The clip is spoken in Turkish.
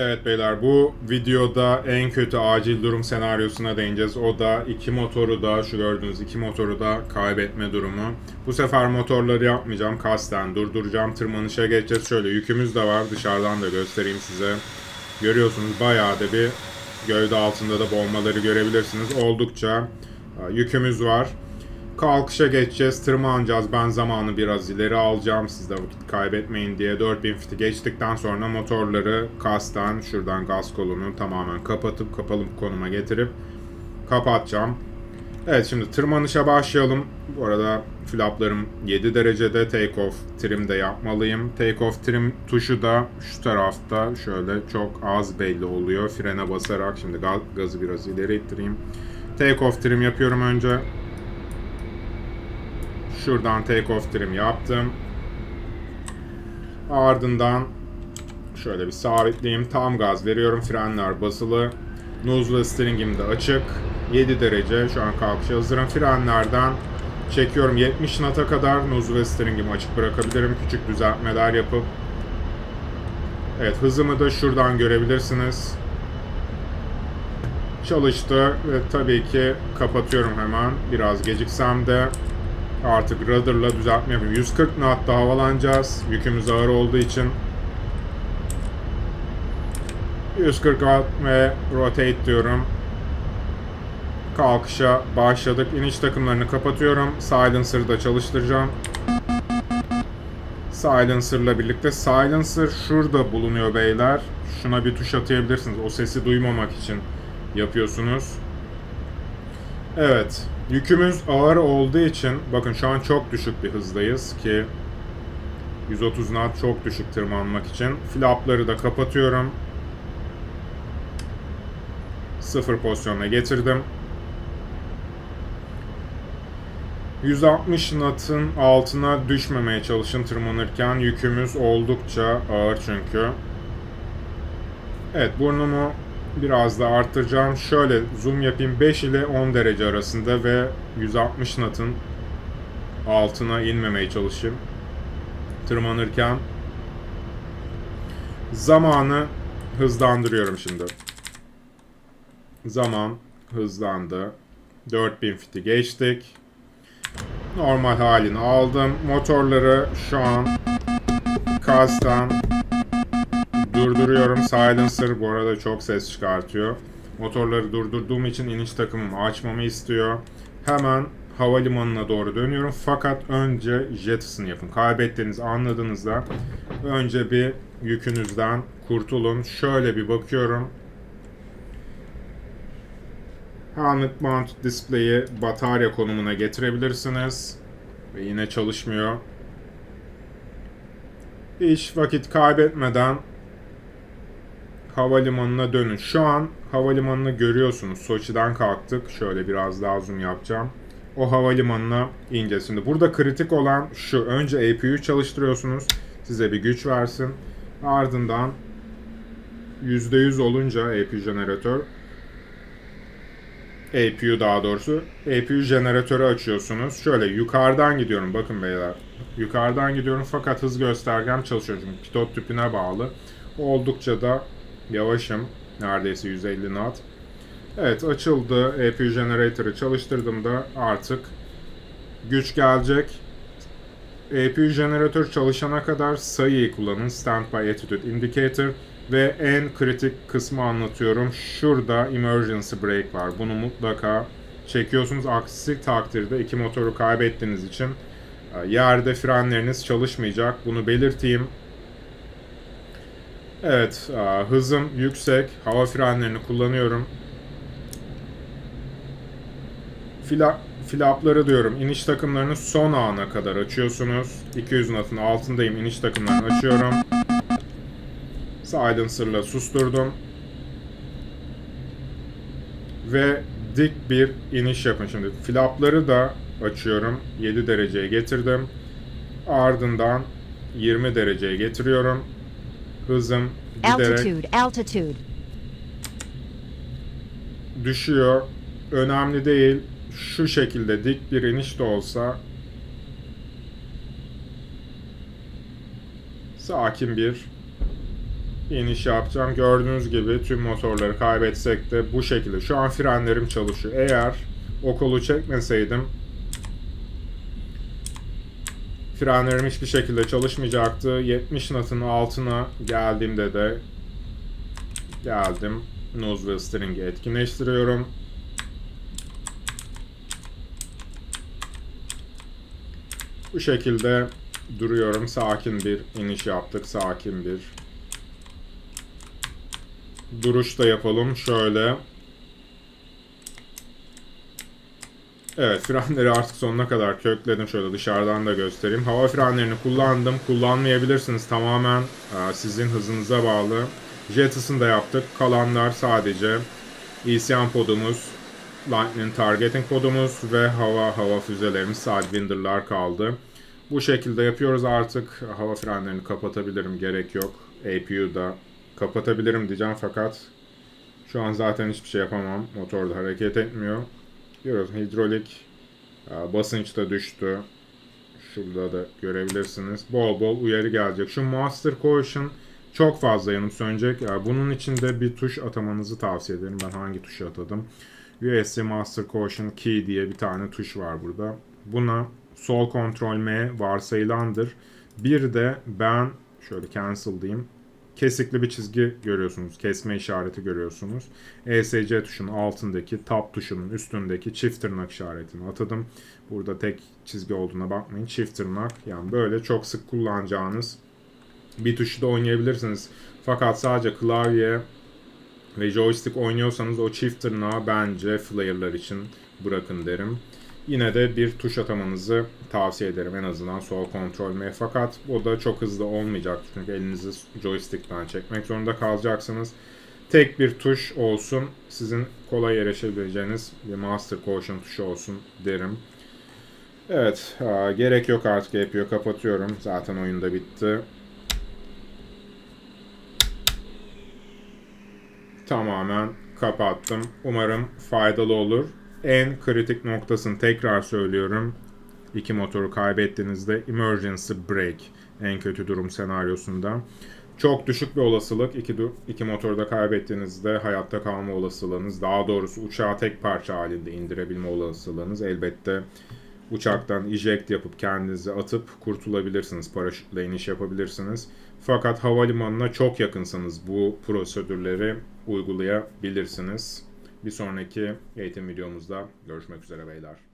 Evet beyler bu videoda en kötü acil durum senaryosuna değineceğiz. O da iki motoru da şu gördüğünüz iki motoru da kaybetme durumu. Bu sefer motorları yapmayacağım. Kasten durduracağım. Tırmanışa geçeceğiz. Şöyle yükümüz de var. Dışarıdan da göstereyim size. Görüyorsunuz bayağı da bir gövde altında da bombaları görebilirsiniz. Oldukça e, yükümüz var. Kalkışa geçeceğiz, tırmanacağız. Ben zamanı biraz ileri alacağım. Siz de vakit kaybetmeyin diye 4000 fiti geçtikten sonra motorları kasten şuradan gaz kolunu tamamen kapatıp kapalı konuma getirip kapatacağım. Evet şimdi tırmanışa başlayalım. Bu arada flaplarım 7 derecede take off trim de yapmalıyım. Take off trim tuşu da şu tarafta şöyle çok az belli oluyor. Frene basarak şimdi gaz, gazı biraz ileri ittireyim. Take off trim yapıyorum önce. Şuradan take off trim yaptım. Ardından şöyle bir sabitleyeyim. Tam gaz veriyorum. Frenler basılı. Nose ve steering'im de açık. 7 derece. Şu an kalkışa hazırım. Frenlerden çekiyorum. 70 knot'a kadar nose ve steering'imi açık bırakabilirim. Küçük düzeltmeler yapıp. Evet hızımı da şuradan görebilirsiniz. Çalıştı ve tabii ki kapatıyorum hemen. Biraz geciksem de Artık rudder'la düzeltme yapayım. 140 knot'ta havalanacağız. Yükümüz ağır olduğu için. 140 knot ve rotate diyorum. Kalkışa başladık. İniş takımlarını kapatıyorum. Silencer'ı da çalıştıracağım. Silencer'la birlikte. Silencer şurada bulunuyor beyler. Şuna bir tuş atayabilirsiniz. O sesi duymamak için yapıyorsunuz. Evet. Yükümüz ağır olduğu için bakın şu an çok düşük bir hızdayız ki 130 knot çok düşük tırmanmak için. Flapları da kapatıyorum. Sıfır pozisyonuna getirdim. 160 knot'ın altına düşmemeye çalışın tırmanırken. Yükümüz oldukça ağır çünkü. Evet burnumu biraz da arttıracağım. Şöyle zoom yapayım 5 ile 10 derece arasında ve 160 knot'ın altına inmemeye çalışayım. Tırmanırken zamanı hızlandırıyorum şimdi. Zaman hızlandı. 4000 fiti geçtik. Normal halini aldım. Motorları şu an kastan durduruyorum. Silencer bu arada çok ses çıkartıyor. Motorları durdurduğum için iniş takımımı açmamı istiyor. Hemen havalimanına doğru dönüyorum. Fakat önce jettison yapın. Kaybettiğinizi anladığınızda önce bir yükünüzden kurtulun. Şöyle bir bakıyorum. Helmet mount display'i batarya konumuna getirebilirsiniz. Ve yine çalışmıyor. Hiç vakit kaybetmeden havalimanına dönün. Şu an havalimanını görüyorsunuz. Soçi'den kalktık. Şöyle biraz daha zoom yapacağım. O havalimanına ineceğiz. Şimdi burada kritik olan şu. Önce APU'yu çalıştırıyorsunuz. Size bir güç versin. Ardından %100 olunca APU jeneratör APU daha doğrusu APU jeneratörü açıyorsunuz. Şöyle yukarıdan gidiyorum. Bakın beyler. Yukarıdan gidiyorum fakat hız göstergem çalışıyor. Çünkü pilot tüpüne bağlı. Oldukça da yavaşım. Neredeyse 150 knot. Evet açıldı. APU Generator'ı çalıştırdığımda artık güç gelecek. APU Generator çalışana kadar sayıyı kullanın. Standby Attitude Indicator ve en kritik kısmı anlatıyorum. Şurada Emergency Brake var. Bunu mutlaka çekiyorsunuz. Aksi takdirde iki motoru kaybettiğiniz için e, yerde frenleriniz çalışmayacak. Bunu belirteyim. Evet, hızım yüksek. Hava frenlerini kullanıyorum. Fila, flapları diyorum. İniş takımlarını son ana kadar açıyorsunuz. 200 knot'un altındayım. İniş takımlarını açıyorum. Silencer'la susturdum. Ve dik bir iniş yapın. Şimdi flapları da açıyorum. 7 dereceye getirdim. Ardından 20 dereceye getiriyorum. Hızım giderek Altitude, altitude. düşüyor. Önemli değil. Şu şekilde dik bir iniş de olsa sakin bir iniş yapacağım. Gördüğünüz gibi tüm motorları kaybetsek de bu şekilde. Şu an frenlerim çalışıyor. Eğer o kolu çekmeseydim frenlerim hiçbir şekilde çalışmayacaktı. 70 knot'un altına geldiğimde de geldim. Nose ve string'i etkinleştiriyorum. Bu şekilde duruyorum. Sakin bir iniş yaptık. Sakin bir duruş da yapalım. Şöyle. Evet frenleri artık sonuna kadar kökledim. Şöyle dışarıdan da göstereyim. Hava frenlerini kullandım. Kullanmayabilirsiniz. Tamamen e, sizin hızınıza bağlı. Jet ısını da yaptık. Kalanlar sadece ECM podumuz, Lightning Targeting podumuz ve hava hava füzelerimiz Sidewinder'lar kaldı. Bu şekilde yapıyoruz artık. Hava frenlerini kapatabilirim. Gerek yok. APU da kapatabilirim diyeceğim fakat şu an zaten hiçbir şey yapamam. Motor da hareket etmiyor. Görüyoruz hidrolik e, basınç da düştü. Şurada da görebilirsiniz. Bol bol uyarı gelecek. Şu Master Caution çok fazla yanıp sönecek. Yani bunun için de bir tuş atamanızı tavsiye ederim. Ben hangi tuşu atadım? USC Master Caution Key diye bir tane tuş var burada. Buna sol kontrol M varsayılandır. Bir de ben şöyle cancel diyeyim. Kesikli bir çizgi görüyorsunuz. Kesme işareti görüyorsunuz. ESC tuşunun altındaki tab tuşunun üstündeki çift tırnak işaretini atadım. Burada tek çizgi olduğuna bakmayın. Çift tırnak yani böyle çok sık kullanacağınız bir tuşu da oynayabilirsiniz. Fakat sadece klavye ve joystick oynuyorsanız o çift tırnağı bence flare'lar için bırakın derim. Yine de bir tuş atamanızı tavsiye ederim en azından sol kontrol M. Fakat o da çok hızlı olmayacak çünkü elinizi joystick'ten çekmek zorunda kalacaksınız. Tek bir tuş olsun, sizin kolay erişebileceğiniz bir Master Caution tuşu olsun derim. Evet, gerek yok artık APU'yu kapatıyorum. Zaten oyun da bitti. Tamamen kapattım. Umarım faydalı olur. En kritik noktasını tekrar söylüyorum. İki motoru kaybettiğinizde emergency brake en kötü durum senaryosunda. Çok düşük bir olasılık iki, iki motoru da kaybettiğinizde hayatta kalma olasılığınız, daha doğrusu uçağı tek parça halinde indirebilme olasılığınız elbette uçaktan eject yapıp kendinizi atıp kurtulabilirsiniz. Paraşütle iniş yapabilirsiniz. Fakat havalimanına çok yakınsanız bu prosedürleri uygulayabilirsiniz. Bir sonraki eğitim videomuzda görüşmek üzere beyler.